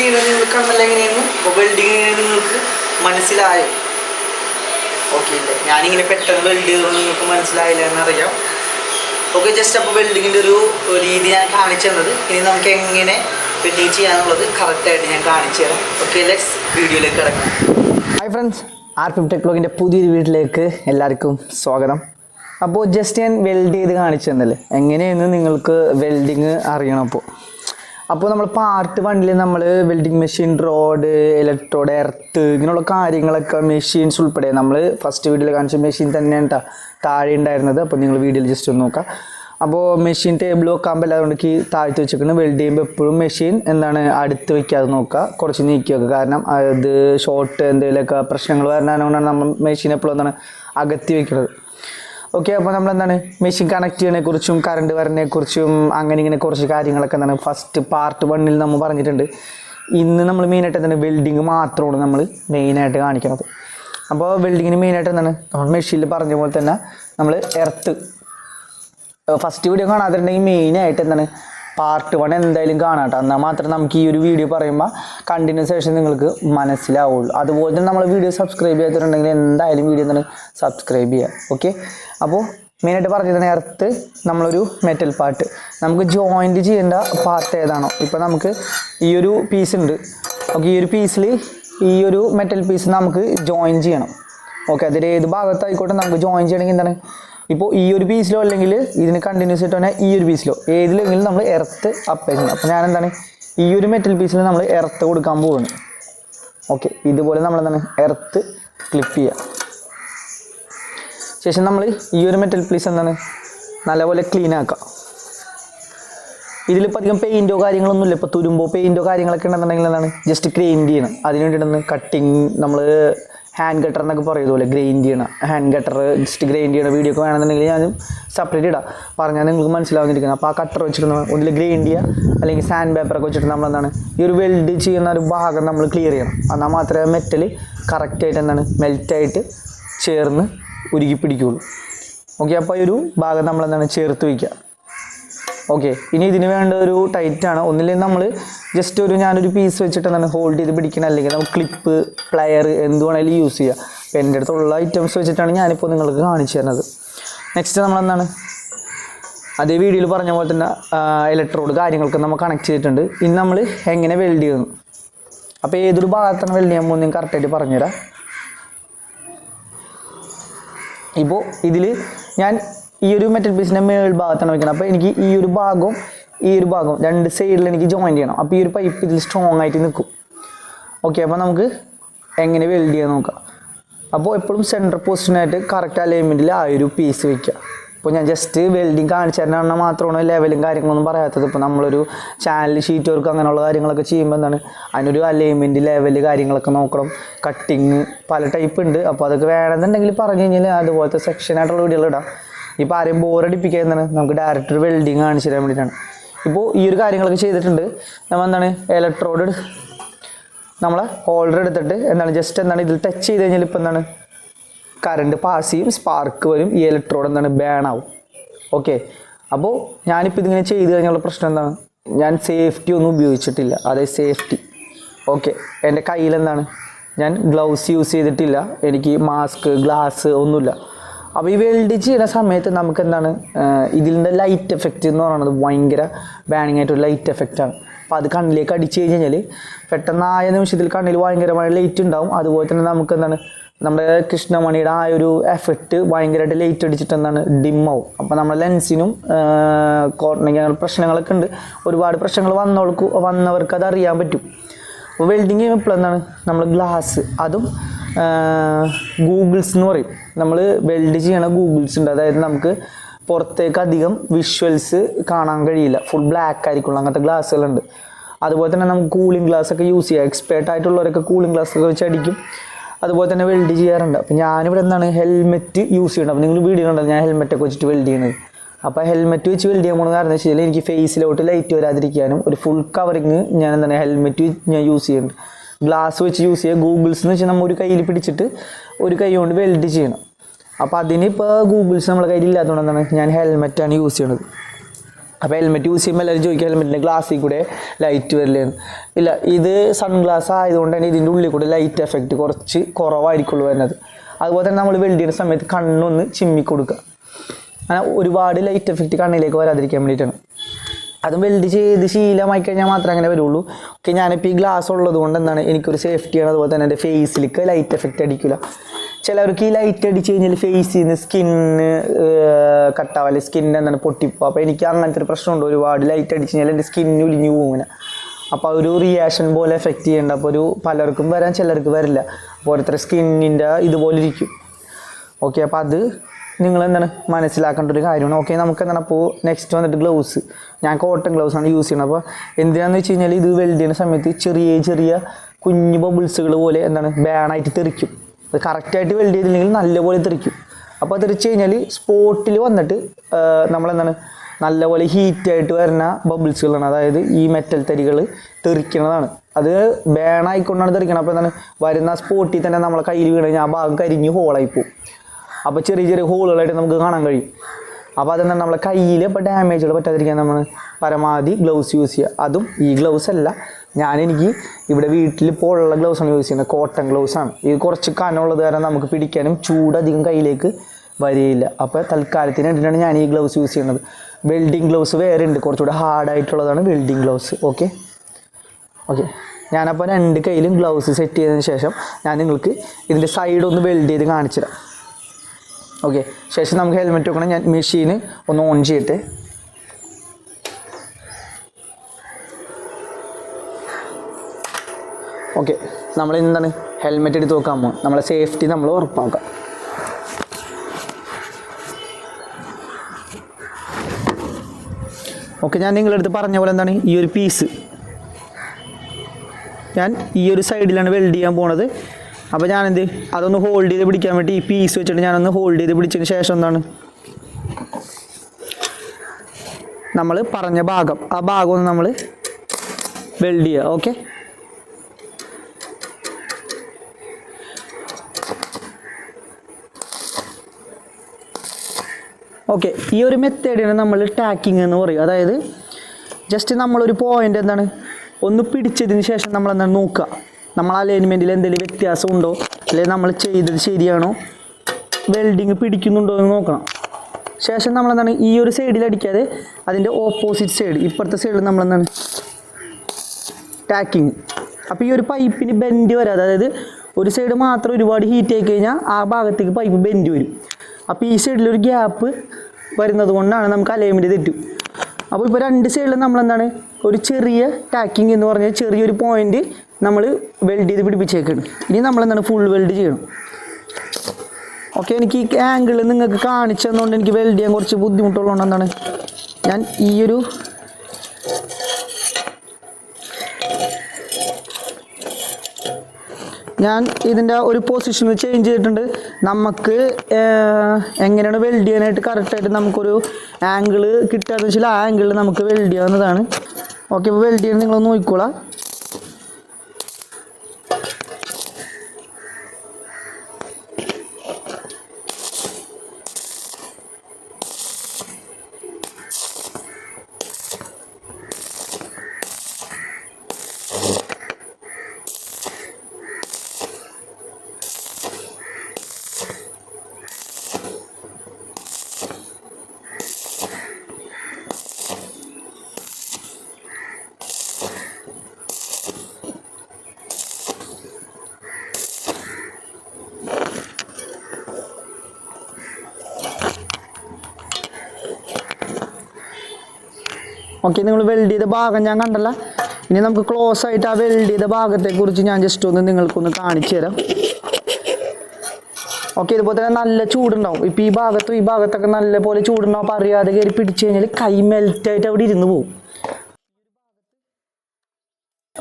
ചെയ്യുന്നത് നിങ്ങൾക്ക് അന്നല്ല എങ്ങനെയായിരുന്നു? വെൽഡിങ് നിങ്ങൾക്ക് മനസ്സിലായോ? ഓക്കെ ഇല്ല. ഞാനിങ്ങനെ പെട്ടെന്ന് വെൽഡ് ചെയ്തത് നിങ്ങൾക്ക് മനസ്സിലായില്ല എന്നറിയാം. ഓക്കെ ജസ്റ്റ് അപ്പോൾ വെൽഡിങ്ങിന്റെ ഒരു രീതി ഞാൻ കാണിച്ചു തന്നത്. ഇനി നമുക്ക് എങ്ങനെ വെൽഡിങ് ചെയ്യാന്നുള്ളത് കറക്റ്റായിട്ട് ഞാൻ കാണിച്ചു തരാം. ഓക്കെ ലെറ്റ്സ് വീഡിയോയിലേക്ക് കിടക്കാം. ഹായ് ഫ്രണ്ട്സ് ആർ ഫിം ടെക്ലോഗിന്റെ പുതിയൊരു വീട്ടിലേക്ക് എല്ലാവർക്കും സ്വാഗതം. അപ്പോൾ ജസ്റ്റ് ഞാൻ വെൽഡ് ചെയ്ത് കാണിച്ചു തന്നല്ലേ? എങ്ങനെയെന്ന് നിങ്ങൾക്ക് വെൽഡിങ് അറിയണം അപ്പോൾ അപ്പോൾ നമ്മൾ പാർട്ട് വണ്ണിൽ നമ്മൾ welding machine rod electrode earth ഇങ്ങനെയുള്ള കാര്യങ്ങളൊക്കെ മെഷീൻസ് ഉൾപ്പെടെ നമ്മൾ ഫസ്റ്റ് വീഡിയോയിൽ കാണിച്ച മെഷീൻ തന്നെയാണ് താഴെ ഉണ്ടായിരുന്നത്. അപ്പോൾ നിങ്ങൾ വീഡിയോയിൽ ജസ്റ്റ് ഒന്ന് നോക്കാം. അപ്പോൾ മെഷീൻ ടേബിൾ വെക്കാൻ പറ്റാതുകൊണ്ട് താഴ്ത്തി വെച്ചിരിക്കുന്നത് വെൽഡ് ചെയ്യുമ്പോൾ എപ്പോഴും മെഷീൻ എന്താണ് അടുത്ത് വെക്കാതെ നോക്കുക കുറച്ച് നീക്കി വെക്കുക കാരണം അത് ഷോർട്ട് എന്തെങ്കിലുമൊക്കെ പ്രശ്നങ്ങൾ വരണതുകൊണ്ടാണ് നമ്മൾ മെഷീൻ എപ്പോഴും എന്താണ് അകത്തി വെക്കുന്നത് ഓക്കെ അപ്പോൾ നമ്മൾ എന്താണ് മെഷീൻ കണക്ട് ചെയ്യണേ കുറിച്ചും കറണ്ട് വരണേ കുറിച്ചും അങ്ങനെ ഇങ്ങനെ കുറച്ച് കാര്യങ്ങളൊക്കെ എന്താണ് ഫസ്റ്റ് പാർട്ട് വണ്ണിൽ നമ്മൾ പറഞ്ഞിട്ടുണ്ട്. ഇന്ന് നമ്മൾ മെയിനായിട്ട് എന്താണ് വെൽഡിങ് മാത്രമാണ് നമ്മൾ മെയിനായിട്ട് കാണിക്കുന്നത് അപ്പോൾ വെൽഡിങ്ങിന് മെയിനായിട്ട് എന്താണ്? നമ്മൾ മെഷീനിൽ പറഞ്ഞ പോലെ തന്നെ നമ്മൾ എർത്ത് ഫസ്റ്റ് വീഡിയോ കാണാതിട്ടുണ്ടെങ്കിൽ മെയിനായിട്ട് എന്താണ് പാർട്ട് വൺ എന്തായാലും കാണാട്ടോ. എന്നാൽ മാത്രം നമുക്ക് ഈ ഒരു വീഡിയോ പറയുമ്പോൾ കണ്ടിന്യൂ സെഷൻ നിങ്ങൾക്ക് മനസ്സിലാവുള്ളൂ. അതുപോലെ തന്നെ നമ്മൾ വീഡിയോ സബ്സ്ക്രൈബ് ചെയ്തിട്ടുണ്ടെങ്കിൽ എന്തായാലും വീഡിയോ തന്നെ സബ്സ്ക്രൈബ് ചെയ്യുക ഓക്കെ അപ്പോൾ മെയിനായിട്ട് പറഞ്ഞത് നേരത്ത് നമ്മളൊരു മെറ്റൽ പാർട്ട് നമുക്ക് ജോയിന്റ് ചെയ്യേണ്ട പാർട്ട് ഏതാണോ? ഇപ്പോൾ നമുക്ക് ഈ ഒരു പീസ് ഉണ്ട്. ഓക്കെ ഈ ഒരു പീസിൽ ഈ ഒരു മെറ്റൽ പീസ് നമുക്ക് ജോയിൻ ചെയ്യണം. ഓക്കെ അതിൽ ഏത് ഭാഗത്തായിക്കോട്ടെ നമുക്ക് ജോയിൻ ചെയ്യണമെങ്കിൽ എന്താണ്? ഇപ്പോൾ ഈ ഒരു പീസിലോ അല്ലെങ്കിൽ ഇതിന് കണ്ടിന്യൂസ് ആയിട്ട് തന്നെ ഈ ഒരു പീസിലോ ഏതിലെങ്കിലും നമ്മൾ എർത്ത് അപ്ലൈ ചെയ്യണം അപ്പോൾ ഞാൻ എന്താണ് ഈ ഒരു മെറ്റൽ പീസിൽ നമ്മൾ എർത്ത് കൊടുക്കാൻ പോവാണ്. ഓക്കെ ഇതുപോലെ നമ്മൾ എന്താണ് എർത്ത് ക്ലിപ്പ് ചെയ്യുക ശേഷം നമ്മൾ ഈ ഒരു മെറ്റൽ പീസ് എന്താണ് നല്ലപോലെ ക്ലീൻ ആക്കുക ഇതിലിപ്പോൾ അധികം പെയിന്റോ കാര്യങ്ങളൊന്നും ഇല്ല. ഇപ്പോൾ തുരുമ്പോ പെയിന്റോ കാര്യങ്ങളൊക്കെ ഉണ്ടെന്നുണ്ടെങ്കിൽ എന്താണ് ജസ്റ്റ് ക്ലീൻ ചെയ്യണം. അതിന് വേണ്ടിയിട്ടൊന്ന് കട്ടിങ് നമ്മൾ ഹാൻഡ് കട്ടർ എന്നൊക്കെ പറയുന്നത് ഗ്രൈൻഡ് ചെയ്യണം ഹാൻഡ് കട്ടർ ജസ്റ്റ് ഗ്രൈൻഡ് ചെയ്യണ വീഡിയോ ഒക്കെ വേണമെന്നുണ്ടെങ്കിൽ ഞാൻ സെപ്പറേറ്റ് ഇടാം. പറഞ്ഞാൽ നിങ്ങൾക്ക് മനസ്സിലാവുന്നിരിക്കുന്നത് അപ്പോൾ ആ കട്ടർ വെച്ചിട്ട് ഒന്നിൽ ഗ്രൈൻഡ് ചെയ്യുക അല്ലെങ്കിൽ സാൻഡ് പേപ്പറൊക്കെ വെച്ചിട്ട് നമ്മൾ എന്താണ് ഈ ഒരു വെൽഡ് ചെയ്യുന്ന ഒരു ഭാഗം നമ്മൾ ക്ലിയർ ചെയ്യണം. എന്നാൽ മാത്രമേ മെറ്റൽ കറക്റ്റായിട്ട് എന്താണ് മെൽറ്റായിട്ട് ചേർന്ന് ഉരുകി പിടിക്കുകയുള്ളൂ ഓക്കെ അപ്പോൾ ഈ ഒരു ഭാഗം നമ്മൾ എന്താണ് ചേർത്ത് വയ്ക്കുക ഓക്കെ ഇനി ഇതിന് വേണ്ട ഒരു ടൈറ്റ് ആണ്. ഒന്നില്ലെങ്കിൽ നമ്മൾ ജസ്റ്റ് ഒരു ഞാനൊരു പീസ് വെച്ചിട്ട് എന്താണ് ഹോൾഡ് ചെയ്ത് പിടിക്കണം. അല്ലെങ്കിൽ നമുക്ക് ക്ലിപ്പ് പ്ലെയർ എന്ത് വേണമെങ്കിലും യൂസ് ചെയ്യുക അപ്പോൾ എന്റെ അടുത്തുള്ള ഐറ്റംസ് വെച്ചിട്ടാണ് ഞാനിപ്പോൾ നിങ്ങൾക്ക് കാണിച്ചു തരുന്നത്. നെക്സ്റ്റ് നമ്മൾ എന്താണ് അതേ വീഡിയോയിൽ പറഞ്ഞ പോലെ തന്നെ ഇലക്ട്രോഡ് കാര്യങ്ങൾക്ക് നമ്മൾ കണക്ട് ചെയ്തിട്ടുണ്ട്. ഇനി നമ്മൾ എങ്ങനെ വെൽഡ് ചെയ്യുന്നു അപ്പോൾ ഏതൊരു ഭാഗത്താണ് വെൽഡ് ചെയ്യാൻ പോകുന്നത്? കറക്റ്റായിട്ട് പറഞ്ഞുതരാം. ഇപ്പോൾ ഇതിൽ ഞാൻ ഈ ഒരു മെറ്റൽ പീസിന്റെ മേൾ ഭാഗത്താണ് വെക്കുന്നത് അപ്പോൾ എനിക്ക് ഈ ഒരു ഭാഗവും ഈ ഒരു ഭാഗവും രണ്ട് സൈഡിൽ എനിക്ക് ജോയിൻ ചെയ്യണം. അപ്പോൾ ഈ ഒരു പൈപ്പ് ഇതിൽ സ്ട്രോങ് ആയിട്ട് നിൽക്കും. ഓക്കെ അപ്പോൾ നമുക്ക് എങ്ങനെ വെൽഡ് ചെയ്യാൻ നോക്കാം. അപ്പോൾ എപ്പോഴും സെന്റർ പൊസിഷനായിട്ട് കറക്റ്റ് അലൈൻമെന്റിൽ ആ ഒരു പീസ് വയ്ക്കുക അപ്പോൾ ഞാൻ ജസ്റ്റ് വെൽഡിങ് കാണിച്ചു തരണം മാത്രമാണ് ലെവലും കാര്യങ്ങളൊന്നും പറയാത്തത്. ഇപ്പോൾ നമ്മളൊരു ചാനൽ ഷീറ്റ് വർക്ക് അങ്ങനെയുള്ള കാര്യങ്ങളൊക്കെ ചെയ്യുമ്പോൾ എന്താണ്? അതിനൊരു അലൈൻമെന്റ് ലെവൽ കാര്യങ്ങളൊക്കെ നോക്കണം. കട്ടിങ് പല ടൈപ്പ് ഉണ്ട്. അപ്പോൾ അതൊക്കെ വേണമെന്നുണ്ടെങ്കിൽ പറഞ്ഞു കഴിഞ്ഞാൽ അതുപോലത്തെ സെക്ഷനായിട്ടുള്ള വീഡിയോകൾ ഇടാം. ഇപ്പോൾ ആരെയും ബോറടിപ്പിക്കുക എന്നാണ് നമുക്ക് ഡയറക്റ്റ് ഒരു വെൽഡിങ് കാണിച്ചു തരാൻ വേണ്ടിയിട്ടാണ്. ഇപ്പോൾ ഈ ഒരു കാര്യങ്ങളൊക്കെ ചെയ്തിട്ടുണ്ട്. നമ്മൾ എന്താണ്? ഇലക്ട്രോഡ് നമ്മളെ ഹോൾഡർ എടുത്തിട്ട് എന്താണ്? ജസ്റ്റ് എന്താണ്? ഇതിൽ ടച്ച് ചെയ്ത് കഴിഞ്ഞാൽ ഇപ്പോൾ എന്താണ്? കറണ്ട് പാസ് ചെയ്യും സ്പാർക്ക് വരും ഈ ഇലക്ട്രോഡ് എന്താണ്? ബാൻ ആവും. ഓക്കെ അപ്പോൾ ഞാനിപ്പോൾ ഇതിങ്ങനെ ചെയ്ത് കഴിഞ്ഞുള്ള പ്രശ്നം എന്താണ്? ഞാൻ സേഫ്റ്റി ഒന്നും ഉപയോഗിച്ചിട്ടില്ല. അതേ സേഫ്റ്റി ഓക്കെ എന്റെ കയ്യിലെന്താണ് ഞാൻ ഗ്ലൗസ് യൂസ് ചെയ്തിട്ടില്ല. എനിക്ക് മാസ്ക് ഗ്ലാസ് ഒന്നുമില്ല. അപ്പോൾ ഈ ചെയ്യുന്ന സമയത്ത് നമുക്ക് എന്താണ് ഇതിന്റെ ലൈറ്റ് എഫക്റ്റ് എന്ന് പറയുന്നത് ഭയങ്കര ബാനിങ് ആയിട്ടൊരു ലൈറ്റ് എഫക്റ്റാണ് അപ്പോൾ അത് കണ്ണിലേക്ക് അടിച്ചു കഴിഞ്ഞാൽ പെട്ടെന്നായ നിമിഷത്തിൽ കണ്ണിൽ ഭയങ്കരമായ ലൈറ്റ് ഉണ്ടാവും. അതുപോലെ തന്നെ നമുക്ക് എന്താണ് നമ്മുടെ കൃഷ്ണമണിയുടെ ആ ഒരു എഫക്റ്റ് ഭയങ്കരമായിട്ട് ലൈറ്റ് അടിച്ചിട്ട് എന്താണ് ഡിമ്മാവും അപ്പോൾ നമ്മുടെ ലെൻസിനും കോർണിങ് അങ്ങനെ പ്രശ്നങ്ങളൊക്കെ ഉണ്ട്. ഒരുപാട് പ്രശ്നങ്ങൾ വന്നവർക്ക് വന്നവർക്ക് അത് അറിയാൻ പറ്റും. അപ്പോൾ വെൽഡിങ് ചെയ്യുമ്പോൾ എന്താണ് നമ്മൾ ഗ്ലാസ് അതും ഗൂഗിൾസ് എന്ന് പറയും. നമ്മൾ വെൽഡ് ചെയ്യണ ഗൂഗിൾസ് ഉണ്ട്. അതായത് നമുക്ക് പുറത്തേക്ക് അധികം വിഷ്വൽസ് കാണാൻ കഴിയില്ല. ഫുൾ ബ്ലാക്ക് ആയിരിക്കുള്ളൂ. അങ്ങനത്തെ ഗ്ലാസ്സുകളുണ്ട് അതുപോലെ തന്നെ നമുക്ക് കൂളിംഗ് ഗ്ലാസ് ഒക്കെ യൂസ് ചെയ്യാം. എക്സ്പേർട്ട് ആയിട്ടുള്ളവരൊക്കെ കൂളിംഗ് ഗ്ലാസ് ഒക്കെ വെച്ച് അടിക്കും. അതുപോലെ തന്നെ വെൽഡ് ചെയ്യാറുണ്ട്. അപ്പോൾ ഞാനിവിടെ എന്താണ് ഹെൽമെറ്റ് യൂസ് ചെയ്യണം അപ്പോൾ നിങ്ങൾ വീഡിയോ കണ്ടത് ഞാൻ ഹെൽമെറ്റ് ഒക്കെ വെച്ചിട്ട് വെൽഡ് ചെയ്യുന്നത്. അപ്പോൾ ഹെൽമെറ്റ് വെച്ച് വെൽഡ് ചെയ്യാൻ പോകുന്ന കാരണം വെച്ച് കഴിഞ്ഞാൽ എനിക്ക് ഫേസിലോട്ട് ലൈറ്റ് വരാതിരിക്കാനും ഒരു ഫുൾ കവറിങ് ഞാൻ എന്താണ് ഹെൽമെറ്റ് ഞാൻ യൂസ് ചെയ്യുന്നുണ്ട്. ഗ്ലാസ് വെച്ച് യൂസ് ചെയ്യുക. ഗൂഗിൾസ് എന്ന് വെച്ചാൽ നമ്മൾ ഒരു കയ്യിൽ പിടിച്ചിട്ട് ഒരു കൈ കൊണ്ട് വെൽഡ് ചെയ്യണം. അപ്പോൾ അതിന് ഇപ്പോൾ ഗൂഗിൾസ് നമ്മളെ കയ്യിൽ ഇല്ലാത്തതുകൊണ്ട് എന്താണ്? ഞാൻ ഹെൽമെറ്റാണ് യൂസ് ചെയ്യണത്. അപ്പോൾ ഹെൽമെറ്റ് യൂസ് ചെയ്യുമ്പോൾ എല്ലാവരും ചോദിക്കുക ഹെൽമെറ്റിന്റെ ഗ്ലാസ്സിൽ കൂടെ ലൈറ്റ് വരില്ലെന്ന് ഇല്ല ഇത് സൺഗ്ലാസ് ആയതുകൊണ്ട് തന്നെ ഇതിന്റെ ഉള്ളിൽ കൂടെ ലൈറ്റ് എഫക്റ്റ് കുറച്ച് കുറവായിരിക്കുള്ളൂ വരുന്നത്. അതുപോലെ തന്നെ നമ്മൾ വെൽഡ് ചെയ്യുന്ന സമയത്ത് കണ്ണൊന്ന് ചിമ്മി കൊടുക്കുക അങ്ങനെ ഒരുപാട് ലൈറ്റ് എഫക്റ്റ് കണ്ണിലേക്ക് വരാതിരിക്കാൻ വേണ്ടിയിട്ടാണ്. അതും വെൽഡ് ചെയ്ത് ശീലമായി കഴിഞ്ഞാൽ മാത്രമേ അങ്ങനെ വരുള്ളൂ. ഓക്കെ ഞാനിപ്പോൾ ഈ ഗ്ലാസ് ഉള്ളത് കൊണ്ട് എന്താണ് എനിക്കൊരു സേഫ്റ്റിയാണ് അതുപോലെ തന്നെ എന്റെ ഫേസിലേക്ക് ലൈറ്റ് എഫക്റ്റ് അടിക്കില്ല ചിലവർക്ക് ഈ ലൈറ്റ് അടിച്ച് കഴിഞ്ഞാൽ ഫേസിൽ നിന്ന് സ്കിന്ന് കട്ടാവല്ലേ സ്കിന്നിന് എന്താണ് പൊട്ടിപ്പോ അപ്പോൾ എനിക്ക് അങ്ങനത്തെ ഒരു പ്രശ്നമുണ്ട്. ഒരുപാട് ലൈറ്റ് അടിച്ച് കഴിഞ്ഞാൽ എന്റെ സ്കിന്ന് ഉലിഞ്ഞു പോകും ഇങ്ങനെ. അപ്പോൾ ഒരു റിയാക്ഷൻ പോലെ എഫക്റ്റ് ചെയ്യേണ്ട. അപ്പോൾ ഒരു പലർക്കും വരാൻ ചിലർക്ക് വരില്ല. അപ്പോൾ ഓരോരുത്തർ സ്കിന്നിന്റെ ഇതുപോലെ ഇരിക്കും. ഓക്കെ അപ്പോൾ അത് നിങ്ങൾ എന്താണ് മനസ്സിലാക്കേണ്ട ഒരു കാര്യമാണ്. ഓക്കെ നമുക്ക് എന്താണ് അപ്പോൾ നെക്സ്റ്റ് വന്നിട്ട് ഗ്ലൗസ് ഞാൻ കോട്ടൺ ഗ്ലൗസ് ആണ് യൂസ് ചെയ്യുന്നത് അപ്പോൾ എന്തിനാന്ന് വെച്ച് കഴിഞ്ഞാൽ ഇത് വെൽഡ് ചെയ്യുന്ന സമയത്ത് ചെറിയ ചെറിയ കുഞ്ഞു ബബിൾസുകൾ പോലെ എന്താണ് ബാണായിട്ട് തെറിക്കും. അത് കറക്റ്റായിട്ട് വെൽഡ് ചെയ്തില്ലെങ്കിൽ നല്ലപോലെ തെറിക്കും. അപ്പോൾ തെറിച്ച് കഴിഞ്ഞാൽ സ്പോട്ടിൽ വന്നിട്ട് നമ്മളെന്താണ് നല്ലപോലെ ഹീറ്റായിട്ട് വരുന്ന ബബിൾസുകളാണ് അതായത് ഈ മെറ്റൽ തരികൾ തെറിക്കുന്നതാണ് അത് ബേണായിക്കൊണ്ടാണ് തെറിക്കുന്നത് അപ്പോൾ എന്താണ് വരുന്ന സ്പോട്ടിൽ തന്നെ നമ്മളെ കയ്യിൽ വീണ് കഴിഞ്ഞാൽ ആ ഭാഗം കരിഞ്ഞ് ഹോളായി പോകും അപ്പോൾ ചെറിയ ചെറിയ ഹോളുകളായിട്ട് നമുക്ക് കാണാൻ കഴിയും. അപ്പോൾ അതെന്താണ്? നമ്മളെ കയ്യിൽ ഇപ്പോൾ ഡാമേജുകൾ പറ്റാതിരിക്കാൻ നമ്മൾ പരമാവധി ഗ്ലൗസ് യൂസ് ചെയ്യുക. അതും ഈ ഗ്ലൗസ് അല്ല. ഞാൻ എനിക്ക് ഇവിടെ വീട്ടിൽ ഇപ്പോൾ ഉള്ള ഗ്ലൗസാണ് യൂസ് ചെയ്യുന്നത്. കോട്ടൺ ഗ്ലൗസ് ആണ്. ഇത് കുറച്ച് കനമുള്ളത് കാരണം നമുക്ക് പിടിക്കാനും ചൂടധികം കയ്യിലേക്ക് വരികയില്ല. അപ്പോൾ തൽക്കാലത്തിന് വേണ്ടിയിട്ടാണ് ഞാൻ ഈ ഗ്ലൗസ് യൂസ് ചെയ്യുന്നത്. വെൽഡിങ് ഗ്ലൗസ് വേറെ ഉണ്ട്. കുറച്ചുകൂടെ ഹാർഡായിട്ടുള്ളതാണ് വെൽഡിങ് ഗ്ലൗസ് ഓക്കെ ഓക്കെ ഞാനപ്പോൾ രണ്ട് കയ്യിലും ഗ്ലൗസ് സെറ്റ് ചെയ്തതിന് ശേഷം ഞാൻ നിങ്ങൾക്ക് ഇതിന്റെ സൈഡ് ഒന്ന് വെൽഡ് ചെയ്ത് കാണിച്ചു തരാം ഓക്കെ ശേഷം നമുക്ക് ഹെൽമെറ്റ് വെക്കണം. ഞാൻ മെഷീൻ ഒന്ന് ഓൺ ചെയ്യട്ടെ. ഓക്കെ നമ്മൾ എന്താണ്? ഹെൽമെറ്റ് എടുത്ത് നോക്കാൻ പോകും നമ്മളെ സേഫ്റ്റി നമ്മൾ ഉറപ്പാക്കാം. ഓക്കെ ഞാൻ നിങ്ങളുടെ അടുത്ത് പറഞ്ഞ പോലെ എന്താണ്? ഈ ഒരു പീസ് ഞാൻ ഈ ഒരു സൈഡിലാണ് വെൽഡ് ചെയ്യാൻ പോണത്. അപ്പോൾ ഞാനെന്ത് അതൊന്ന് ഹോൾഡ് ചെയ്ത് പിടിക്കാൻ വേണ്ടി ഈ പീസ് വെച്ചിട്ട് ഞാനൊന്ന് ഹോൾഡ് ചെയ്ത് പിടിച്ചതിന് ശേഷം എന്താണ്? നമ്മൾ പറഞ്ഞ ഭാഗം. ആ ഭാഗം ഒന്ന് നമ്മൾ വെൽഡ് ചെയ്യുക ഓക്കെ ഓക്കെ ഈ ഒരു മെത്തേഡിനെ നമ്മൾ ടാക്കിംഗ് എന്ന് പറയും. അതായത് ജസ്റ്റ് നമ്മളൊരു പോയിന്റ് എന്താണ്? ഒന്ന് പിടിച്ചതിന് ശേഷം നമ്മൾ എന്താണ് നോക്കുക. നമ്മൾ അലൈൻമെന്റിൽ എന്തെങ്കിലും വ്യത്യാസം ഉണ്ടോ അല്ലെങ്കിൽ നമ്മൾ ചെയ്തത് ശരിയാണോ? വെൽഡിങ് പിടിക്കുന്നുണ്ടോ എന്ന് നോക്കണം. ശേഷം നമ്മൾ എന്താണ് ഈ ഒരു സൈഡിൽ അടിക്കാതെ അതിന്റെ ഓപ്പോസിറ്റ് സൈഡ് ഇപ്പുറത്തെ സൈഡിൽ നമ്മൾ എന്താണ് ടാക്കിങ് അപ്പോൾ ഈ ഒരു പൈപ്പിന് ബെൻഡ് വരാതെ അതായത് ഒരു സൈഡ് മാത്രം ഒരുപാട് ഹീറ്റ് ആയി കഴിഞ്ഞാൽ ആ ഭാഗത്തേക്ക് പൈപ്പ് ബെൻഡ് വരും. അപ്പോൾ ഈ സൈഡിൽ ഒരു ഗ്യാപ്പ് വരുന്നത് കൊണ്ടാണ് നമുക്ക് അലൈൻമെന്റ് തെറ്റും അപ്പോൾ ഇപ്പോൾ രണ്ട് സൈഡിലും നമ്മളെന്താണ്? ഒരു ചെറിയ ടാക്കിങ് എന്ന് പറഞ്ഞാൽ ചെറിയൊരു പോയിന്റ് നമ്മൾ വെൽഡ് ചെയ്ത് പിടിപ്പിച്ചേക്കാണ്. ഇനി നമ്മൾ എന്താണ് ഫുൾ വെൽഡ് ചെയ്യണം. ഓക്കെ എനിക്ക് ഈ ആംഗിൾ നിങ്ങൾക്ക് കാണിച്ചതുകൊണ്ട് എനിക്ക് വെൽഡ് ചെയ്യാൻ കുറച്ച് ബുദ്ധിമുട്ടുള്ളതുകൊണ്ട് എന്താണ്? ഞാൻ ഈ ഒരു ഞാൻ ഇതിന്റെ ഒരു പൊസിഷൻ ചേഞ്ച് ചെയ്തിട്ടുണ്ട്. നമുക്ക് എങ്ങനെയാണ് വെൽഡ് ചെയ്യാനായിട്ട് കറക്റ്റായിട്ട് നമുക്കൊരു ആംഗിൾ കിട്ടുകയെന്ന് വെച്ചാൽ ആ ആംഗിളിൽ നമുക്ക് വെൽഡ് ചെയ്യാവുന്നതാണ്. ഓക്കെ ഇപ്പോൾ വെൽഡ് ചെയ്യാൻ നിങ്ങൾ നോക്കിക്കോളാം. ഓക്കെ നിങ്ങൾ വെൽഡ് ചെയ്ത ഭാഗം ഞാൻ കണ്ടല്ല. ഇനി നമുക്ക് ക്ലോസ് ആയിട്ട് ആ വെൽഡ് ചെയ്ത ഭാഗത്തെക്കുറിച്ച് ഞാൻ ജസ്റ്റ് ഒന്ന് നിങ്ങൾക്കൊന്ന് കാണിച്ചു തരാം. ഓക്കെ ഇതുപോലെ തന്നെ നല്ല ചൂടുണ്ടാവും. ഇപ്പോൾ ഈ ഭാഗത്തും ഈ ഭാഗത്തൊക്കെ നല്ല പോലെ ചൂടുണ്ടാവും. അപ്പോൾ അറിയാതെ കയറി പിടിച്ചു കഴിഞ്ഞാൽ കൈ മെൽറ്റായിട്ട് അവിടെ ഇരുന്ന് പോകും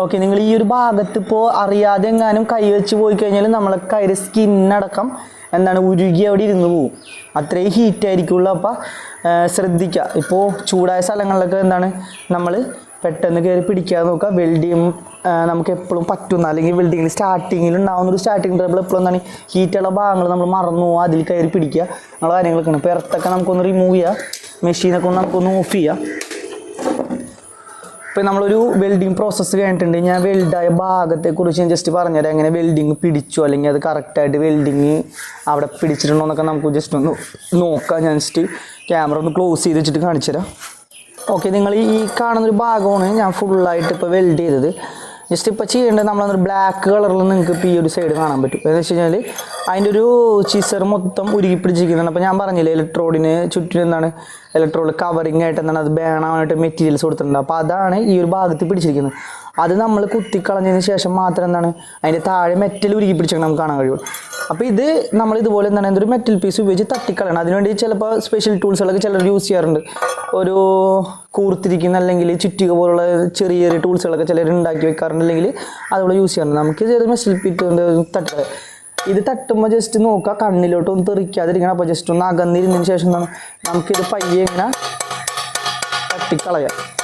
ഓക്കെ നിങ്ങൾ ഈ ഒരു ഭാഗത്ത് ഇപ്പോൾ അറിയാതെ എങ്ങാനും കൈ വെച്ച് പോയി കഴിഞ്ഞാൽ നമ്മളെ കയ്യിൽ സ്കിന്നടക്കം എന്താണ് ഉരുകി അവിടെ ഇരുന്ന് പോകും അത്രയും ഹീറ്റ് ആയിരിക്കുള്ളൂ. അപ്പോൾ ശ്രദ്ധിക്കുക ഇപ്പോൾ ചൂടായ സ്ഥലങ്ങളിലൊക്കെ എന്താണ് നമ്മൾ പെട്ടെന്ന് കയറി പിടിക്കാതെ നോക്കുക. വെൽഡിങ് നമുക്ക് എപ്പോഴും പറ്റുന്ന അല്ലെങ്കിൽ വെൽഡിങ്ങിൽ സ്റ്റാർട്ടിങ്ങിൽ ഉണ്ടാകുന്ന ഒരു സ്റ്റാർട്ടിങ് ട്രബിൾ എപ്പോഴും എന്താണ് ഹീറ്റുള്ള ഭാഗങ്ങൾ നമ്മൾ മറന്നു പോകുക അതിൽ കയറി പിടിക്കുക. അങ്ങനെയുള്ള കാര്യങ്ങളൊക്കെയാണ്. ഇപ്പോൾ ഇറത്തൊക്കെ നമുക്കൊന്ന് റിമൂവ് ചെയ്യുക. മെഷീനൊക്കെ ഒന്ന് നമുക്കൊന്ന് ഓഫ് ചെയ്യുക. ഇപ്പം നമ്മളൊരു വെൽഡിങ് പ്രോസസ്സ് കഴിഞ്ഞിട്ടുണ്ട്. ഞാൻ വെൽഡായ ഭാഗത്തെക്കുറിച്ച് ഞാൻ ജസ്റ്റ് പറഞ്ഞുതരാം. എങ്ങനെ വെൽഡിങ് പിടിച്ചോ അല്ലെങ്കിൽ അത് കറക്റ്റായിട്ട് വെൽഡിങ് അവിടെ പിടിച്ചിട്ടുണ്ടോ എന്നൊക്കെ നമുക്ക് ജസ്റ്റ് ഒന്ന് നോക്കാം. ഞാൻ ജസ്റ്റ് ക്യാമറ ഒന്ന് ക്ലോസ് ചെയ്ത് വെച്ചിട്ട് കാണിച്ചു തരാം ഓക്കെ നിങ്ങൾ ഈ കാണുന്നൊരു ഭാഗമാണ് ഞാൻ ഫുള്ളായിട്ട് ഇപ്പോൾ വെൽഡ് ചെയ്തത്. ജസ്റ്റ് ഇപ്പോൾ ചെയ്യേണ്ടത് നമ്മളൊരു ബ്ലാക്ക് കളറിൽ നിങ്ങൾക്ക് ഇപ്പോൾ ഈ ഒരു സൈഡ് കാണാൻ പറ്റും. എന്ന് വെച്ച് കഴിഞ്ഞാൽ അതിന്റെ ഒരു ചിസർ മൊത്തം ഉരുകി പിടിച്ചിരിക്കുന്നുണ്ട്. അപ്പോൾ ഞാൻ പറഞ്ഞില്ലേ ഇലക്ട്രോഡിന് ചുറ്റിന് എന്താണ് ഇലക്ട്രോഡ് കവറിങ് ആയിട്ട് എന്താണ് അത് ബാണായിട്ട് മെറ്റീരിയൽസ് കൊടുത്തിട്ടുണ്ട്. അപ്പോൾ അതാണ് ഈ ഒരു ഭാഗത്ത് പിടിച്ചിരിക്കുന്നത്. അത് നമ്മൾ കുത്തിക്കളഞ്ഞതിന് ശേഷം മാത്രം എന്താണ് അതിന്റെ താഴെ മെറ്റൽ ഉരുകി പിടിച്ചാൽ നമുക്ക് കാണാൻ കഴിയുള്ളൂ. അപ്പോൾ ഇത് നമ്മൾ ഇതുപോലെ എന്താണ് എന്തൊരു മെറ്റൽ പീസ് ഉപയോഗിച്ച് തട്ടിക്കളയണം. അതിനുവേണ്ടി ചിലപ്പോൾ സ്പെഷ്യൽ ടൂൾസുകളൊക്കെ ചിലർ യൂസ് ചെയ്യാറുണ്ട്. ഒരു കൂർത്തിരിക്കുന്ന അല്ലെങ്കിൽ ചുറ്റിക പോലുള്ള ചെറിയ ചെറിയ ടൂൾസുകളൊക്കെ ചിലർ ഉണ്ടാക്കി വെക്കാറുണ്ട് അല്ലെങ്കിൽ അതുപോലെ യൂസ് ചെയ്യാറുണ്ട്. നമുക്ക് ചെറിയ മെറ്റൽ പീറ്റ് കൊണ്ട് തട്ടുക? ഇത് തട്ടുമ്പോൾ ജസ്റ്റ് നോക്കുക കണ്ണിലോട്ട് ഒന്ന് തെറിക്കാതിരിക്കണം. അപ്പോൾ ജസ്റ്റ് ഒന്ന് അകന്നിരുന്നതിന് ശേഷം നമുക്കിത് പയ്യെ ഇങ്ങനെ തട്ടിക്കളയാം.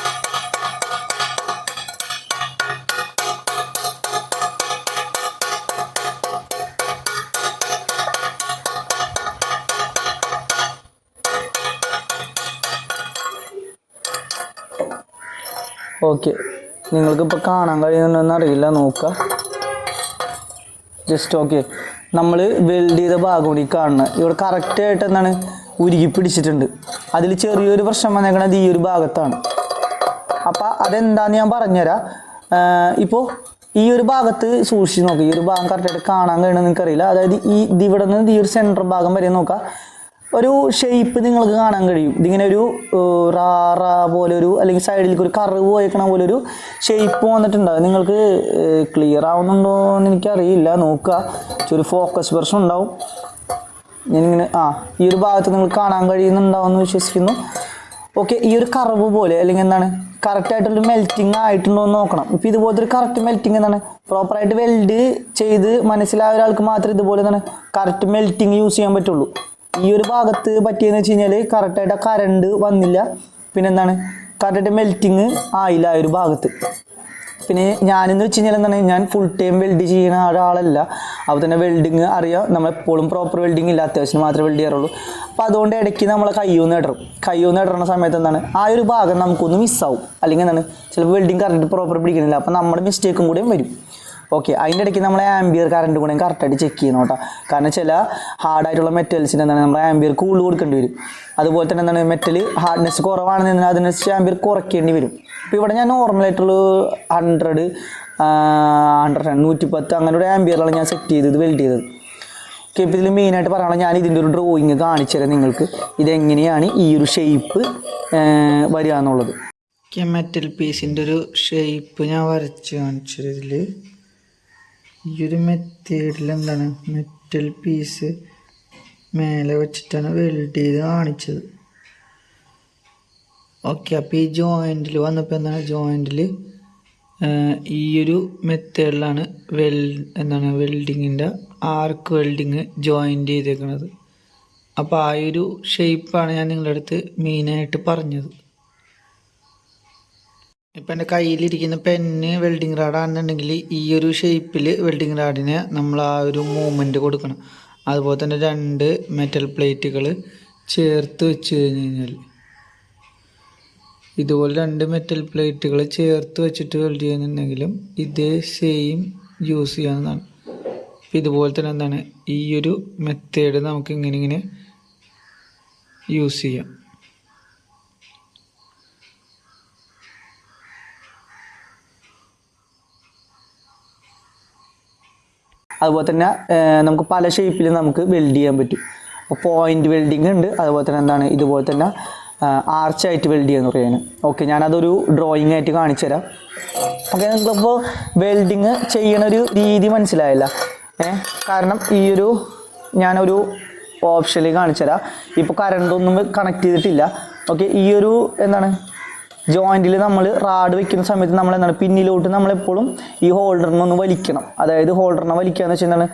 ഓക്കെ. നിങ്ങൾക്കിപ്പോൾ കാണാൻ കഴിയുന്നുണ്ടെന്ന് അറിയില്ല. നോക്കുക ജസ്റ്റ് ഓക്കെ നമ്മൾ വെൽഡ് ചെയ്ത ഭാഗം കൂടി കാണണം. ഇവിടെ കറക്റ്റായിട്ട് എന്താണ്? ഉരുകി പിടിച്ചിട്ടുണ്ട്. അതിൽ ചെറിയൊരു പ്രശ്നം വന്നേക്കണത് ഈ ഒരു ഭാഗത്താണ്. അപ്പം അതെന്താന്ന് ഞാൻ പറഞ്ഞുതരാം. ഇപ്പോൾ ഈ ഒരു ഭാഗത്ത് സൂക്ഷിച്ച് നോക്കുക ഈ ഒരു ഭാഗം കറക്റ്റായിട്ട് കാണാൻ കഴിയണമെന്ന് നിങ്ങൾക്കറിയില്ല അതായത് ഈ ഇവിടെ നിന്ന് ഈ ഒരു സെന്റർ ഭാഗം വരെ നോക്കുക ഒരു ഷേപ്പ് നിങ്ങൾക്ക് കാണാൻ കഴിയും. ഇതിങ്ങനെ ഒരു റാറ പോലെ ഒരു അല്ലെങ്കിൽ സൈഡിലേക്ക് ഒരു കറിവ് പോയേക്കണ പോലെ ഒരു ഷേപ്പ് വന്നിട്ടുണ്ടാവും. നിങ്ങൾക്ക് ക്ലിയർ ആവുന്നുണ്ടോ എന്ന് എനിക്കറിയില്ല. നോക്കുക. ഒരു ഫോക്കസ് പ്രശ്നം ഉണ്ടാവും. ഞാനിങ്ങനെ ആ ഈ ഒരു ഭാഗത്ത് നിങ്ങൾക്ക് കാണാൻ കഴിയുന്നുണ്ടാവും എന്ന് വിശ്വസിക്കുന്നു. ഓക്കെ ഈ ഒരു കറവ് പോലെ അല്ലെങ്കിൽ എന്താണ് കറക്റ്റായിട്ടൊരു മെൽറ്റിംഗ് ആയിട്ടുണ്ടോ എന്ന് നോക്കണം. ഇപ്പോൾ ഇതുപോലത്തെ ഒരു കറക്റ്റ് മെൽറ്റിംഗ് എന്താണ് പ്രോപ്പറായിട്ട് വെൽഡ് ചെയ്ത് മനസ്സിലായ ഒരാൾക്ക് മാത്രമേ ഇതുപോലെ എന്താണ് കറക്റ്റ് മെൽറ്റിംഗ് യൂസ് ചെയ്യാൻ പറ്റുള്ളൂ. ഈ ഒരു ഭാഗത്ത് പറ്റിയെന്ന് വെച്ച് കഴിഞ്ഞാൽ കറക്റ്റായിട്ട് കറണ്ട് വന്നില്ല. പിന്നെ എന്താണ്? കറക്റ്റായിട്ട് മെൽറ്റിങ് ആയില്ല ആ ഒരു ഭാഗത്ത്. പിന്നെ ഞാനെന്ന് വെച്ച് കഴിഞ്ഞാൽ എന്താണ്? ഞാൻ ഫുൾ ടൈം വെൽഡ് ചെയ്യുന്ന ഒരാളല്ല. അപ്പോൾ തന്നെ വെൽഡിങ് അറിയാം. നമ്മളെപ്പോഴും പ്രോപ്പർ വെൽഡിങ് ഇല്ല. അത്യാവശ്യം മാത്രമേ വെൽഡ് ചെയ്യാറുള്ളൂ. അപ്പോൾ അതുകൊണ്ട് ഇടയ്ക്ക് നമ്മൾ കയ്യൊന്ന് ഇടറും കയ്യൊന്ന് ഇടറുന്ന സമയത്ത് എന്താണ്? ആ ഒരു ഭാഗം നമുക്കൊന്ന് മിസ്സാവും അല്ലെങ്കിൽ എന്താണ്? ചിലപ്പോൾ വെൽഡിങ് കറണ്ട് പ്രോപ്പർ പിടിക്കുന്നില്ല. അപ്പോൾ നമ്മുടെ മിസ്റ്റേക്കും കൂടെയും വരും. ഓക്കെ അതിന്റെ ഇടയ്ക്ക് നമ്മൾ ആംബിയർ കറണ്ട് കൂടെ കറക്റ്റായിട്ട് ചെക്ക് ചെയ്യണം കേട്ടോ. കാരണം ചില ഹാർഡായിട്ടുള്ള മെറ്റൽസിന് എന്താണ് നമ്മൾ ആംബിയർ കൂടുതൽ കൊടുക്കേണ്ടി വരും. അതുപോലെ തന്നെ എന്താണ് മെറ്റൽ ഹാർഡ്നെസ് കുറവാണെന്ന് അതിനനുസരിച്ച് ആംബിയർ കുറയ്ക്കേണ്ടി വരും. ഇപ്പോൾ ഇവിടെ ഞാൻ നോർമലായിട്ടുള്ള ഹൺഡ്രഡ് ഹൺഡ്രഡ് നൂറ്റി പത്ത് അങ്ങനെ ഒരു ആംബിയറിലാണ് ഞാൻ സെറ്റ് ചെയ്തത് വെൽഡ് ചെയ്തത്. ഓക്കെ ഇപ്പോൾ ഇതിൽ മെയിനായിട്ട് പറയാനുള്ള ഞാൻ ഇതിന്റെ ഒരു ഡ്രോയിങ് കാണിച്ചു തരാം നിങ്ങൾക്ക്. ഇതെങ്ങനെയാണ് ഈ ഒരു ഷേപ്പ് വരിക എന്നുള്ളത്. മെറ്റൽ പീസിന്റെ ഒരു ഷേപ്പ് ഞാൻ വരച്ച് കാണിച്ചത് ഇതിൽ ഈ ഒരു മെത്തേഡിൽ എന്താണ്? മെറ്റൽ പീസ് മേലെ വെച്ചിട്ടാണ് വെൽഡ് ചെയ്ത് കാണിച്ചത്. ഓക്കെ അപ്പോൾ ഈ ജോയിന്റിൽ വന്നപ്പോൾ എന്താണ്? ജോയിന്റിൽ ഈ ഒരു മെത്തേഡിലാണ് വെൽ എന്താണ്? വെൽഡിങ്ങിന്റെ ആർക്ക് വെൽഡിങ് ജോയിന്റ് ചെയ്തേക്കുന്നത് അപ്പോൾ ആ ഒരു ഷേപ്പാണ് ഞാൻ നിങ്ങളുടെ അടുത്ത് മെയിനായിട്ട് പറഞ്ഞത്. ഇപ്പം എന്റെ കയ്യിലിരിക്കുന്ന പെന്ന് വെൽഡിങ് റാഡാണെന്നുണ്ടെങ്കിൽ ഈ ഒരു ഷേപ്പിൽ വെൽഡിങ് റാഡിന് നമ്മൾ ആ ഒരു മൂവ്മെന്റ് കൊടുക്കണം. അതുപോലെ തന്നെ രണ്ട് മെറ്റൽ പ്ലേറ്റുകൾ ചേർത്ത് വെച്ച് കഴിഞ്ഞ് കഴിഞ്ഞാൽ ഇതുപോലെ രണ്ട് മെറ്റൽ പ്ലേറ്റുകൾ ചേർത്ത് വെച്ചിട്ട് വെൽഡ് ചെയ്യുന്നുണ്ടെങ്കിലും ഇതേ സെയിം യൂസ് ചെയ്യാവുന്നതാണ്. ഇതുപോലെ തന്നെ എന്താണ്? ഈ ഒരു മെത്തേഡ് നമുക്ക് ഇങ്ങനെ ഇങ്ങനെ യൂസ് ചെയ്യാം. അതുപോലെ തന്നെ നമുക്ക് പല ഷേപ്പിൽ നമുക്ക് വെൽഡ് ചെയ്യാൻ പറ്റും. അപ്പോൾ പോയിന്റ് വെൽഡിങ് ഉണ്ട്. അതുപോലെ തന്നെ എന്താണ് ഇതുപോലെ തന്നെ ആർച്ചായിട്ട് വെൽഡ് ചെയ്യാന്ന് പറയുന്നത്. ഓക്കെ ഞാനതൊരു ഡ്രോയിങ് ആയിട്ട് കാണിച്ചു തരാം ഓക്കെ നിങ്ങൾക്കിപ്പോൾ വെൽഡിങ് ചെയ്യണ ഒരു രീതി മനസ്സിലായില്ല. ഏ കാരണം ഈ ഒരു ഞാനൊരു ഓപ്ഷനിൽ കാണിച്ചു തരാം ഇപ്പോൾ കറണ്ടൊന്നും കണക്ട് ചെയ്തിട്ടില്ല. ഓക്കെ ഈ ഒരു എന്താണ് ജോയിന്റിൽ നമ്മൾ റാഡ് വെക്കുന്ന സമയത്ത് നമ്മൾ എന്താണ് പിന്നിലോട്ട് നമ്മളെപ്പോഴും ഈ ഹോൾഡറിനെ ഒന്ന് വലിക്കണം. അതായത് ഹോൾഡറിനെ വലിക്കുക എന്ന് വെച്ചാൽ എന്താണ്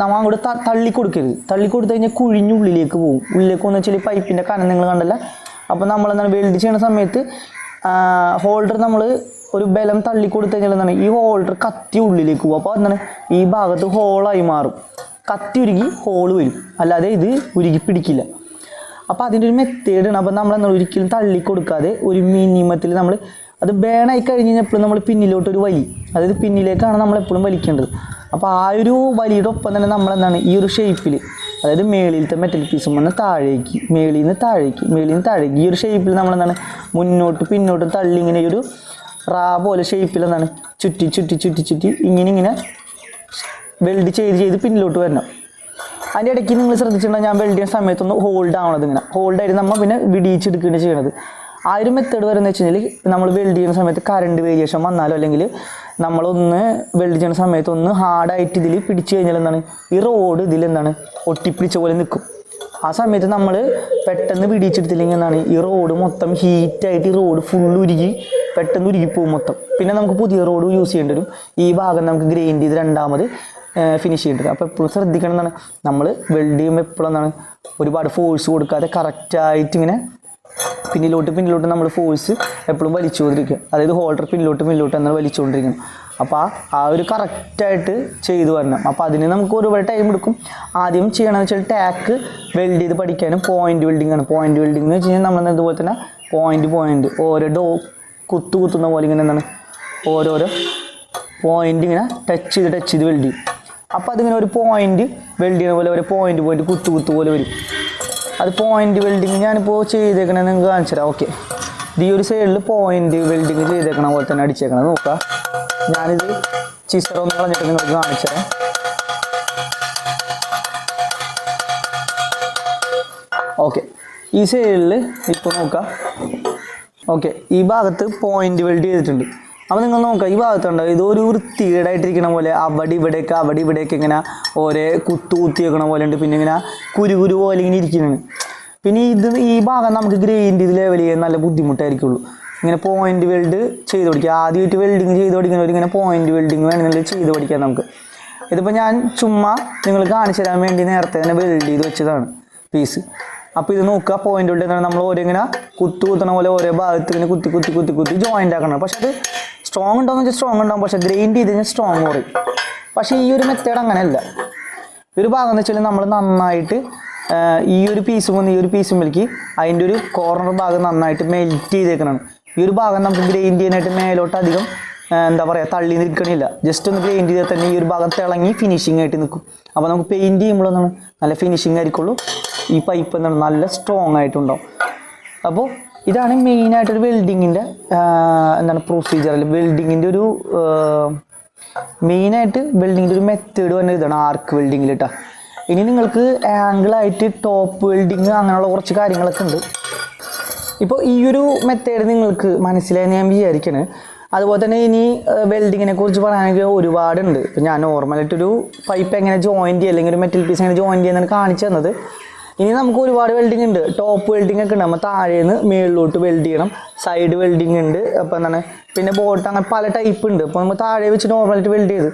നമ്മൾ അങ്ങോട്ട് തള്ളി കൊടുക്കരുത് തള്ളി കൊടുത്തു കഴിഞ്ഞാൽ കുഴിഞ്ഞുള്ളിലേക്ക് പോകും. ഉള്ളിലേക്ക് പോകുന്ന വെച്ചാൽ പൈപ്പിന്റെ കനം നിങ്ങൾ കണ്ടല്ല? അപ്പോൾ നമ്മൾ എന്താണ് വെൽഡ് ചെയ്യുന്ന സമയത്ത് ഹോൾഡർ നമ്മൾ ഒരു ബലം തള്ളി കൊടുത്തു കഴിഞ്ഞാൽ എന്താണ് ഈ ഹോൾഡർ കത്തി ഉള്ളിലേക്ക് പോകും. അപ്പോൾ എന്താണ് ഈ ഭാഗത്ത് ഹോളായി മാറും. കത്തി ഉരുകി ഹോൾ വരും. അല്ലാതെ ഇത് ഉരുകി പിടിക്കില്ല. അപ്പോൾ അതിന്റെ ഒരു മെത്തേഡാണ് അപ്പോൾ നമ്മൾ ഒരിക്കലും തള്ളി കൊടുക്കാതെ ഒരു മിനിമത്തിൽ നമ്മൾ അത് ബേണായി കഴിഞ്ഞ് കഴിഞ്ഞാൽ എപ്പോഴും നമ്മൾ പിന്നിലോട്ടൊരു വലി. അതായത് പിന്നിലേക്കാണ് നമ്മൾ എപ്പോഴും വലിക്കേണ്ടത്. അപ്പോൾ ആ ഒരു വലിയുടെ ഒപ്പം തന്നെ നമ്മൾ എന്താണ് ഈ ഒരു ഷേപ്പിൽ അതായത് മേളിലത്തെ മെറ്റൽ പീസും വന്ന് താഴേക്ക് മേളിൽ നിന്ന് താഴേക്ക് മേളിൽ നിന്ന് താഴേക്ക് ഈ ഒരു ഷേപ്പിൽ നമ്മൾ എന്താണ് മുന്നോട്ട് പിന്നോട്ട് തള്ളി ഇങ്ങനെ ഒരു റാ പോലെ ഷേപ്പിൽ എന്താണ് ചുറ്റി ചുറ്റി ചുറ്റി ചുറ്റി ഇങ്ങനെ ഇങ്ങനെ വെൽഡ് ചെയ്ത് ചെയ്ത് പിന്നിലോട്ട് വരണം. അതിന്റെ ഇടയ്ക്ക് നിങ്ങൾ ശ്രദ്ധിച്ചിട്ടുണ്ടെങ്കിൽ ഞാൻ വെൽഡ് ചെയ്യുന്ന സമയത്തൊന്ന് ഹോൾഡ് ആവണത് ഇങ്ങനെ ഹോൾഡ് ആയിട്ട് നമ്മൾ പിന്നെ വിടിയിച്ചെടുക്കുകയാണ് ചെയ്യണത്. ആ ഒരു മെത്തേഡ് വരുന്നത് വെച്ച് കഴിഞ്ഞാൽ നമ്മൾ വെൽഡ് ചെയ്യുന്ന സമയത്ത് കറണ്ട് വേരിയേഷൻ വന്നാലോ അല്ലെങ്കിൽ നമ്മളൊന്ന് വെൽഡ് ചെയ്യുന്ന സമയത്ത് ഒന്ന് ഹാർഡായിട്ട് ഇതിൽ പിടിച്ചു കഴിഞ്ഞാൽ എന്താണ്? ഈ റോഡ് ഇതിൽ എന്താണ്? ഒട്ടിപ്പിടിച്ച പോലെ നിൽക്കും ആ സമയത്ത് നമ്മൾ പെട്ടെന്ന് പിടിച്ചെടുത്തില്ലെങ്കിൽ എന്താണ്? ഈ റോഡ് മൊത്തം ഹീറ്റായിട്ട് ഈ റോഡ് ഫുൾ ഉരുകി പെട്ടെന്ന് ഉരുകിപ്പോവും മൊത്തം. പിന്നെ നമുക്ക് പുതിയ റോഡ് യൂസ് ചെയ്യേണ്ടി വരും. ഈ ഭാഗം നമുക്ക് ഗ്രൈൻഡ് ചെയ്ത് രണ്ടാമത് ഫിനിഷ് ചെയ്യേണ്ടത്. അപ്പോൾ എപ്പോഴും ശ്രദ്ധിക്കണം എന്നാണ്. നമ്മൾ വെൽഡ് ചെയ്യുമ്പോൾ എപ്പോഴും എന്താണ്? ഒരുപാട് ഫോഴ്സ് കൊടുക്കാതെ കറക്റ്റായിട്ട് ഇങ്ങനെ പിന്നിലോട്ട് പിന്നിലോട്ട് നമ്മൾ ഫോഴ്സ് എപ്പോഴും വലിച്ചുകൊണ്ടിരിക്കുക അതായത് ഹോൾഡർ പിന്നിലോട്ട് പിന്നിലോട്ട് എന്നാൽ വലിച്ചുകൊണ്ടിരിക്കണം അപ്പോൾ ആ ഒരു കറക്റ്റായിട്ട് ചെയ്തു വരണം. അപ്പോൾ അതിന് നമുക്ക് ഒരുപാട് ടൈം എടുക്കും. ആദ്യം ചെയ്യണമെന്ന് വെച്ചാൽ ടാക്ക് വെൽഡ് ചെയ്ത് പഠിക്കാനും പോയിന്റ് വെൽഡിംഗ് ആണ്. പോയിന്റ് വെൽഡിംഗ് എന്ന് വെച്ച് കഴിഞ്ഞാൽ നമ്മൾ ഇതുപോലെ തന്നെ പോയിന്റ് പോയിന്റ് ഓരോ ഡോ കുത്തു കുത്തുന്ന പോലെ ഇങ്ങനെ എന്താണ്? ഓരോരോ പോയിന്റ് ഇങ്ങനെ ടച്ച് ചെയ്ത് ടച്ച് ചെയ്ത് വെൽഡ് ചെയ്യും. അപ്പോൾ അതിങ്ങനെ ഒരു പോയിന്റ് വെൽഡ് ചെയ്യുന്ന പോലെ ഒരു പോയിന്റ് പോയിന്റ് കുത്തു കുത്തു പോലെ വരും. അത് പോയിന്റ് വെൽഡിങ് ഞാനിപ്പോൾ ചെയ്തേക്കണേ നിങ്ങൾക്ക് കാണിച്ചു തരാം. ഓക്കെ ഈ ഒരു സൈഡിൽ പോയിന്റ് വെൽഡിങ് ചെയ്തേക്കണ പോലെ തന്നെ അടിച്ചേക്കണം. നോക്കാം ഞാനിത് ചിസർ എന്ന് കളഞ്ഞിട്ട് നിങ്ങൾക്ക് കാണിച്ചു തരാം. ഓക്കെ ഈ സൈഡിൽ ഇപ്പോൾ നോക്കാം ഓക്കെ ഈ ഭാഗത്ത് പോയിന്റ് വെൽഡ് ചെയ്തിട്ടുണ്ട്. അപ്പോൾ നിങ്ങൾ നോക്കുക ഈ ഭാഗത്തുണ്ടോ ഇത് ഒരു വൃത്തികേടായിട്ടിരിക്കണ പോലെ അവിടെ ഇവിടെയൊക്കെ അവിടെ ഇവിടെയൊക്കെ ഇങ്ങനെ ഓരോ കുത്തു കുത്തി വെക്കണ പോലെ ഉണ്ട് പിന്നെ ഇങ്ങനെ കുരു കുരു പോലെ ഇങ്ങനെ ഇരിക്കുന്നുണ്ട്. പിന്നെ ഇത് ഈ ഭാഗം നമുക്ക് ഗ്രൈൻഡ് ഇത് ലെവൽ ചെയ്യാൻ നല്ല ബുദ്ധിമുട്ടായിരിക്കുള്ളൂ. ഇങ്ങനെ പോയിന്റ് വെൽഡ് ചെയ്ത് പഠിക്കുക. ആദ്യമായിട്ട് വെൽഡിങ് ചെയ്ത് പഠിക്കുന്നവർ ഇങ്ങനെ പോയിന്റ് വെൽഡിങ് വേണമെന്നുണ്ടെങ്കിൽ ചെയ്ത് പഠിക്കാം നമുക്ക്. ഇതിപ്പോൾ ഞാൻ ചുമ്മാ നിങ്ങൾ കാണിച്ചു തരാൻ വേണ്ടി നേരത്തെ തന്നെ വെൽഡ് ചെയ്ത് വെച്ചതാണ് പീസ് അപ്പോൾ ഇത് നോക്കുക പോയിന്റ് ഉള്ളിൽ നമ്മൾ ഓരോ ഇങ്ങനെ കുത്തു കുത്തണ പോലെ ഓരോ ഭാഗത്ത് ഇങ്ങനെ കുത്തി കുത്തി കുത്തി കുത്തി ജോയിന്റ് ആക്കണം പക്ഷെ അത് സ്ട്രോങ് ഉണ്ടാവും വെച്ചാൽ സ്ട്രോങ് ഉണ്ടാവും പക്ഷെ ഗ്രൈൻഡ് ചെയ്ത് കഴിഞ്ഞാൽ സ്ട്രോങ് കുറയും പക്ഷേ ഈ ഒരു മെത്തേഡ് അങ്ങനെയല്ല. ഒരു ഭാഗം എന്ന് വെച്ചാൽ നമ്മൾ നന്നായിട്ട് ഈ ഒരു പീസും വന്ന് ഈ ഒരു പീസും പീസുമ്പോഴേക്ക് അതിന്റെ ഒരു കോർണർ ഭാഗം നന്നായിട്ട് മെൽറ്റ് ചെയ്തേക്കണം ഈ ഒരു ഭാഗം നമുക്ക് ഗ്രൈൻഡ് ചെയ്യാനായിട്ട് മേലോട്ട് അധികം എന്താ പറയുക തള്ളി നിൽക്കണില്ല. ജസ്റ്റ് ഒന്ന് പെയിന്റ് ചെയ്താൽ തന്നെ ഈ ഒരു ഭാഗം തിളങ്ങി ഫിനിഷിംഗ് ആയിട്ട് നിൽക്കും. അപ്പോൾ നമുക്ക് പെയിന്റ് ചെയ്യുമ്പോഴൊന്നും നല്ല ഫിനിഷിംഗ് ആയിരിക്കുള്ളൂ. ഈ പൈപ്പ് എന്താണ്? നല്ല സ്ട്രോങ് ആയിട്ടുണ്ടാവും. അപ്പോൾ ഇതാണ് മെയിനായിട്ടൊരു വെൽഡിങ്ങിന്റെ എന്താണ് പ്രൊസീജിയർ അല്ലെങ്കിൽ വെൽഡിങ്ങിന്റെ ഒരു മെയിനായിട്ട് വെൽഡിങ്ങിന്റെ ഒരു മെത്തേഡ് തന്നെ ഇതാണ് ആർക്ക് വെൽഡിങ്ങിൽ കേട്ടോ ഇനി നിങ്ങൾക്ക് ആംഗിളായിട്ട് ടോപ്പ് വെൽഡിങ് അങ്ങനെയുള്ള കുറച്ച് കാര്യങ്ങളൊക്കെ ഉണ്ട്. ഇപ്പോൾ ഈ ഒരു മെത്തേഡ് നിങ്ങൾക്ക് മനസ്സിലായെന്ന് ഞാൻ വിചാരിക്കണ്. അതുപോലെ തന്നെ ഇനി വെൽഡിങ്ങിനെ കുറിച്ച് പറയാനൊക്കെ ഒരുപാടുണ്ട്. ഇപ്പം ഞാൻ നോർമലായിട്ടൊരു പൈപ്പ് എങ്ങനെ ജോയിൻ ചെയ്യുക അല്ലെങ്കിൽ ഒരു മെറ്റൽ പീസ് എങ്ങനെ ജോയിൻ ചെയ്യുന്നതാണ് കാണിച്ചു തന്നത്. ഇനി നമുക്ക് ഒരുപാട് വെൽഡിംഗ് ഉണ്ട്. ടോപ്പ് വെൽഡിംഗ് ഒക്കെ ഉണ്ട്. നമ്മൾ താഴേന്ന് മേളിലോട്ട് വെൽഡ് ചെയ്യണം. സൈഡ് വെൽഡിംഗ് ഉണ്ട്. അപ്പോൾ എന്താണ്? പിന്നെ ബോട്ട് അങ്ങനെ പല ടൈപ്പ് ഉണ്ട്. അപ്പോൾ നമ്മൾ താഴെ വെച്ച് നോർമലായിട്ട് വെൽഡ് ചെയ്ത്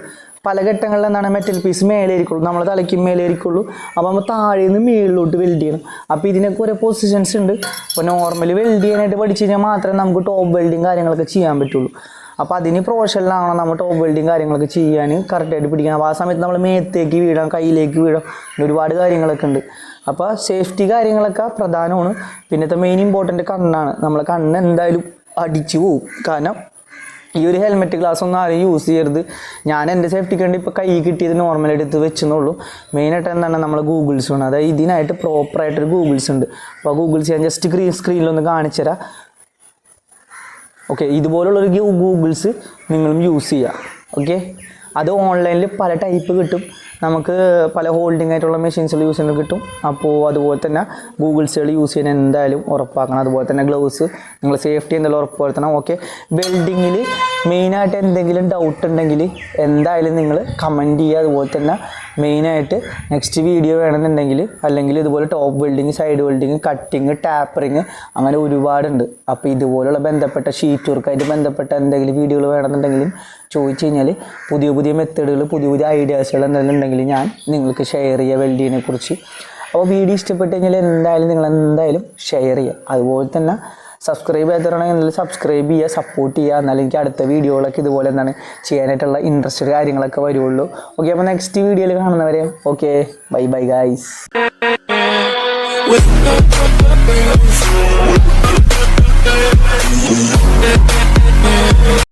പല ഘട്ടങ്ങളിൽ എന്താണ് മെറ്റൽ പീസ് മേലെ ഇരിക്കുള്ളൂ നമ്മൾ തലയ്ക്ക് മേലെ ഇരിക്കുള്ളൂ അപ്പോൾ നമ്മൾ താഴെ നിന്ന് മേളിലോട്ട് വെൽഡ് ചെയ്യണം. അപ്പോൾ ഇതിനൊക്കെ ഓരോ പൊസിഷൻസ് ഉണ്ട്. അപ്പോൾ നോർമലി വെൽഡ് ചെയ്യാനായിട്ട് പഠിച്ചു കഴിഞ്ഞാൽ മാത്രമേ നമുക്ക് ടോപ്പ് വെൽഡിങ് കാര്യങ്ങളൊക്കെ ചെയ്യാൻ പറ്റുള്ളൂ. അപ്പോൾ അതിന് പ്രൊഫഷനിലാണോ നമ്മൾ ടോപ്പ് വെൽഡിങ് കാര്യങ്ങളൊക്കെ ചെയ്യാൻ കറക്റ്റായിട്ട് പിടിക്കണം. അപ്പോൾ ആ സമയത്ത് നമ്മൾ മേത്തേക്ക് വീഴാം കയ്യിലേക്ക് വീഴാം. ഒരുപാട് കാര്യങ്ങളൊക്കെ ഉണ്ട്. അപ്പോൾ സേഫ്റ്റി കാര്യങ്ങളൊക്കെ പ്രധാനമാണ്. പിന്നത്തെ മെയിൻ ഇമ്പോർട്ടന്റ് കണ്ണാണ്. നമ്മളെ കണ്ണ് എന്തായാലും അടിച്ചു പോവും. കാരണം ഈ ഒരു ഹെൽമെറ്റ് ഗ്ലാസ് ഒന്നും ആരും യൂസ് ചെയ്യരുത്. ഞാൻ എന്റെ സേഫ്റ്റിക്ക് വേണ്ടി ഇപ്പോൾ കൈ കിട്ടിയത് നോർമൽ എടുത്ത് വെച്ചെന്നുള്ളൂ. മെയിനായിട്ട് എന്താണ് നമ്മൾ ഗൂഗിൾസ് വേണം അതായത് ഇതിനായിട്ട് പ്രോപ്പറായിട്ടൊരു ഗൂഗിൾസ് ഉണ്ട്. അപ്പോൾ ഗൂഗിൾസ് ഞാൻ ജസ്റ്റ് സ്ക്രീൻ സ്ക്രീനിലൊന്ന് കാണിച്ചു തരാം. ഓക്കെ ഇതുപോലുള്ളൊരു ഗൂഗിൾസ് നിങ്ങളും യൂസ് ചെയ്യുക ഓക്കെ അത് ഓൺലൈനിൽ പല ടൈപ്പ് കിട്ടും. നമുക്ക് പല ഹോൾഡിംഗ് ആയിട്ടുള്ള മെഷീൻസുകൾ യൂസ് ചെയ്യുന്നത് കിട്ടും. അപ്പോൾ അതുപോലെ തന്നെ ഗൂഗിൾസുകൾ യൂസ് ചെയ്യാൻ എന്തായാലും ഉറപ്പാക്കണം. അതുപോലെ തന്നെ ഗ്ലൗസ് നിങ്ങൾ സേഫ്റ്റി എന്തായാലും ഉറപ്പുവരുത്തണം. ഓക്കെ വെൽഡിങ്ങിൽ മെയിനായിട്ട് എന്തെങ്കിലും ഡൗട്ട് ഉണ്ടെങ്കിൽ എന്തായാലും നിങ്ങൾ കമന്റ് ചെയ്യുക. അതുപോലെ തന്നെ മെയിനായിട്ട് നെക്സ്റ്റ് വീഡിയോ വേണമെന്നുണ്ടെങ്കിൽ അല്ലെങ്കിൽ ഇതുപോലെ top welding side welding cutting tapering അങ്ങനെ ഒരുപാടുണ്ട്. അപ്പോൾ ഇതുപോലുള്ള ബന്ധപ്പെട്ട ഷീറ്റ് വർക്കായിട്ട് ബന്ധപ്പെട്ട എന്തെങ്കിലും വീഡിയോകൾ വേണമെന്നുണ്ടെങ്കിലും ചോദിച്ചു കഴിഞ്ഞാൽ പുതിയ പുതിയ മെത്തേഡുകൾ പുതിയ പുതിയ ഐഡിയാസുകൾ എന്തെങ്കിലും ഉണ്ടെങ്കിൽ ഞാൻ നിങ്ങൾക്ക് ഷെയർ ചെയ്യുക വെൽഡിങ്ങിനെ കുറിച്ച്. അപ്പോൾ വീഡിയോ ഇഷ്ടപ്പെട്ട് കഴിഞ്ഞാൽ എന്തായാലും നിങ്ങൾ എന്തായാലും ഷെയർ ചെയ്യുക അതുപോലെ തന്നെ സബ്സ്ക്രൈബ് ചെയ്യാത്തവരാണെങ്കിൽ സബ്സ്ക്രൈബ് ചെയ്യുക സപ്പോർട്ട് ചെയ്യുക. എന്നാലും എനിക്ക് അടുത്ത വീഡിയോകളൊക്കെ ഇതുപോലെ എന്താണ് ചെയ്യാനായിട്ടുള്ള ഇൻട്രസ്റ്റ് കാര്യങ്ങളൊക്കെ വരുള്ളൂ. ഓക്കെ അപ്പോൾ നെക്സ്റ്റ് വീഡിയോയിൽ കാണുന്നവരെ ഓക്കെ ബൈ ബൈ ഗായ്സ്